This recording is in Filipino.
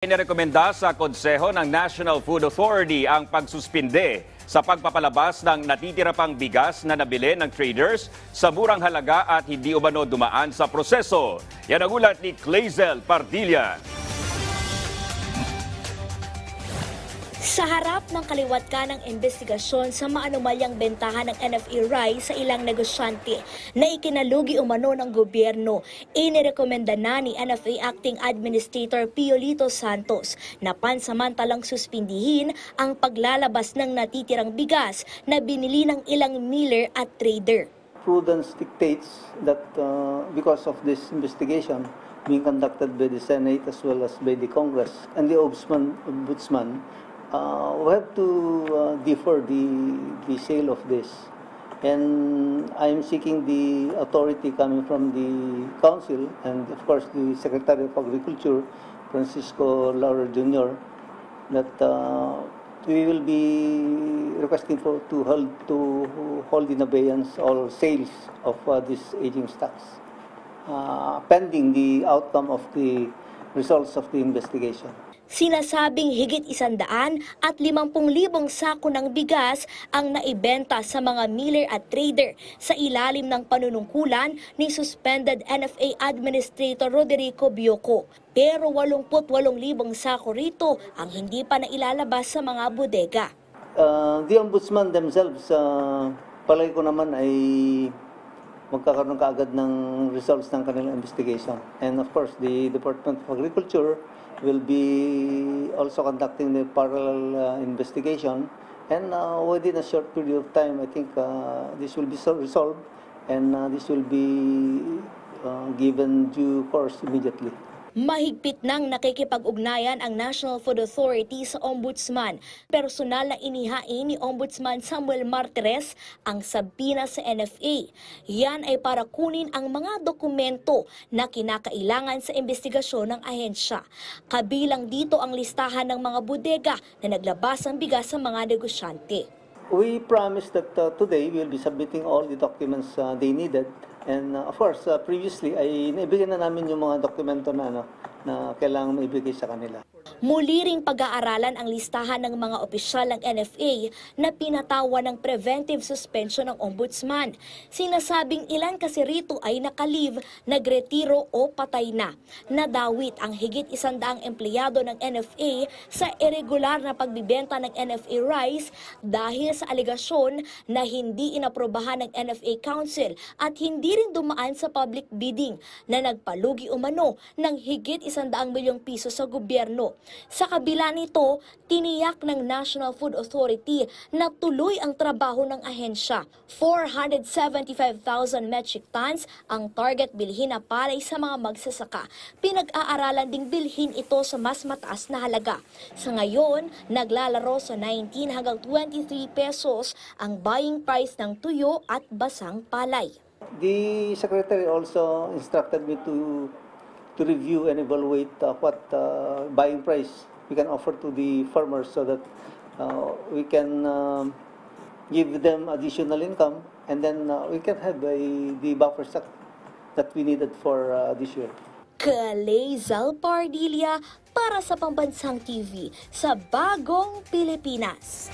Inirekomenda sa Konseho ng National Food Authority ang pagsuspinde sa pagpapalabas ng natitira pang bigas na nabili ng traders sa murang halaga at hindi umano dumaan sa proseso. Yan ang ulat ni Clazel Pardilla. Sa harap ng kaliwat ka ng investigasyon sa maanumalyang bentahan ng NFA rice sa ilang negosyante na ikinalugi umano ng gobyerno, inirekomenda na ni NFA Acting Administrator Piolito Santos na pansamantalang suspindihin ang paglalabas ng natitirang bigas na binili ng ilang miller at trader. prudence dictates that uh, because of this investigation being conducted by the Senate as well as by the Congress and the Ombudsman, Ombudsman uh, we have to uh, defer the, the sale of this. And I'm seeking the authority coming from the Council and of course the Secretary of Agriculture, Francisco Laura Jr., that uh, we will be requesting for to hold to hold in abeyance all sales of uh, these aging stocks, uh, pending the outcome of the results of the investigation. Sinasabing higit isandaan at limampung libong sako ng bigas ang naibenta sa mga miller at trader sa ilalim ng panunungkulan ni suspended NFA Administrator Roderico Bioco. Pero 88 libong sako rito ang hindi pa nailalabas sa mga bodega. Uh, the ombudsman themselves, uh, palagi ko naman ay magkakaroon kaagad ng results ng kanilang investigation. And of course, the Department of Agriculture will be also conducting the parallel uh, investigation. And uh, within a short period of time, I think uh, this will be so resolved and uh, this will be uh, given due course immediately. Mahigpit nang nakikipag-ugnayan ang National Food Authority sa Ombudsman. Personal na inihain ni Ombudsman Samuel Martires ang sabina sa NFA. Yan ay para kunin ang mga dokumento na kinakailangan sa investigasyon ng ahensya. Kabilang dito ang listahan ng mga bodega na naglabas ng bigas sa mga negosyante. We promised that uh, today we will be submitting all the documents uh, they needed. And uh, of course, uh, previously ay naibigay na namin yung mga dokumento na ano, na kailangan maibigay sa kanila. Muli ring pag-aaralan ang listahan ng mga opisyal ng NFA na pinatawa ng preventive suspension ng ombudsman. Sinasabing ilan kasi rito ay nakalive, nagretiro o patay na. Nadawit ang higit isandaang empleyado ng NFA sa irregular na pagbibenta ng NFA rice dahil sa alegasyon na hindi inaprobahan ng NFA Council at hindi rin dumaan sa public bidding na nagpalugi umano ng higit isandaang milyong piso sa gobyerno. Sa kabila nito, tiniyak ng National Food Authority na tuloy ang trabaho ng ahensya. 475,000 metric tons ang target bilhin na palay sa mga magsasaka. Pinag-aaralan ding bilhin ito sa mas mataas na halaga. Sa ngayon, naglalaro sa 19 hanggang 23 pesos ang buying price ng tuyo at basang palay. The secretary also instructed me to to review and evaluate uh, what uh, buying price we can offer to the farmers so that uh, we can um, give them additional income and then uh, we can have a, the buffer stock that we needed for uh, this year. Kalezal Pardilia para sa Pambansang TV sa Bagong Pilipinas.